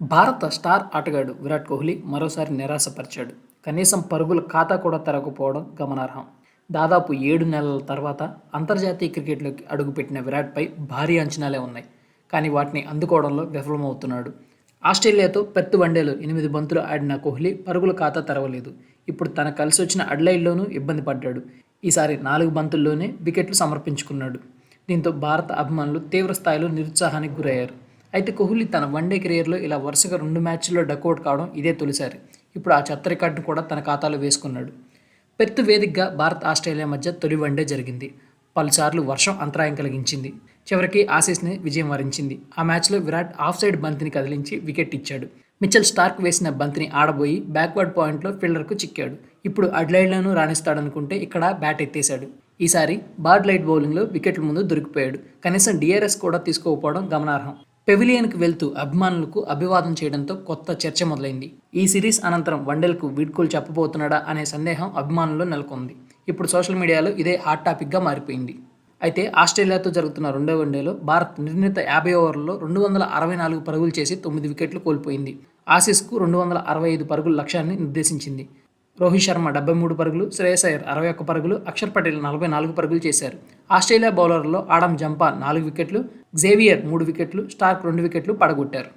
భారత స్టార్ ఆటగాడు విరాట్ కోహ్లీ మరోసారి నిరాశపరిచాడు. కనీసం పరుగుల ఖాతా కూడా తెరవకపోవడం గమనార్హం. దాదాపు ఏడు నెలల తర్వాత అంతర్జాతీయ క్రికెట్లోకి అడుగుపెట్టిన విరాట్పై భారీ అంచనాలే ఉన్నాయి. కానీ వాటిని అందుకోవడంలో విఫలమవుతున్నాడు. ఆస్ట్రేలియాతో పెర్త్ వన్డేలో ఎనిమిది బంతులు ఆడిన కోహ్లీ పరుగుల ఖాతా తెరవలేదు. ఇప్పుడు తన కలిసి వచ్చిన అడ్లైడ్లోనూ ఇబ్బంది పడ్డాడు. ఈసారి నాలుగు బంతుల్లోనే వికెట్లు సమర్పించుకున్నాడు. దీంతో భారత అభిమానులు తీవ్ర స్థాయిలో నిరుత్సాహానికి గురయ్యారు. అయితే కోహ్లీ తన వన్డే కెరియర్లో ఇలా వరుసగా రెండు మ్యాచ్ల్లో డకౌట్ కావడం ఇదే తొలిసారి. ఇప్పుడు ఆ చెత్త రికార్డును కూడా తన ఖాతాలో వేసుకున్నాడు. పెర్త్ వేదికగా భారత్ ఆస్ట్రేలియా మధ్య తొలి వన్డే జరిగింది. పలుసార్లు వర్షం అంతరాయం కలిగించింది. చివరికి ఆసీస్ని విజయం వరించింది. ఆ మ్యాచ్లో విరాట్ ఆఫ్ సైడ్ బంతిని కదిలించి వికెట్ ఇచ్చాడు. మిచెల్ స్టార్క్ వేసిన బంతిని ఆడబోయి బ్యాక్వర్డ్ పాయింట్లో ఫీల్డర్కు చిక్కాడు. ఇప్పుడు అడ్లైడ్లను రాణిస్తాడనుకుంటే ఇక్కడ బ్యాట్ ఎత్తేశాడు. ఈసారి బార్డ్ లైట్ బౌలింగ్లో వికెట్ల ముందు దొరికిపోయాడు. కనీసం డిఆర్ఎస్ కూడా తీసుకోకపోవడం గమనార్హం. పెవిలియన్కి వెళ్తూ అభిమానులకు అభివాదం చేయడంతో కొత్త చర్చ మొదలైంది. ఈ సిరీస్ అనంతరం వన్డేలకు వీడ్కోలు చెప్పబోతున్నాడా అనే సందేహం అభిమానుల్లో నెలకొంది. ఇప్పుడు సోషల్ మీడియాలో ఇదే హాట్ టాపిక్గా మారిపోయింది. అయితే ఆస్ట్రేలియాతో జరుగుతున్న రెండో వన్డేలో భారత్ నిర్ణీత యాభై ఓవర్లలో రెండు వందల అరవై నాలుగు పరుగులు చేసి తొమ్మిది వికెట్లు కోల్పోయింది. ఆసీస్కు రెండు వందల అరవై ఐదు పరుగుల లక్ష్యాన్ని నిర్దేశించింది. రోహిత్ శర్మ డెబ్బై మూడు పరుగులు శ్రేయస్ అయ్యర్ అరవై ఒక్క పరుగులు అక్షర్ పటేల్ నలభై నాలుగు పరుగులు చేశారు. ఆస్ట్రేలియా బౌలర్లలో ఆడమ్ జంపా నాలుగు వికెట్లు జేవియర్ మూడు వికెట్లు స్టార్క్ రెండు వికెట్లు పడగొట్టారు.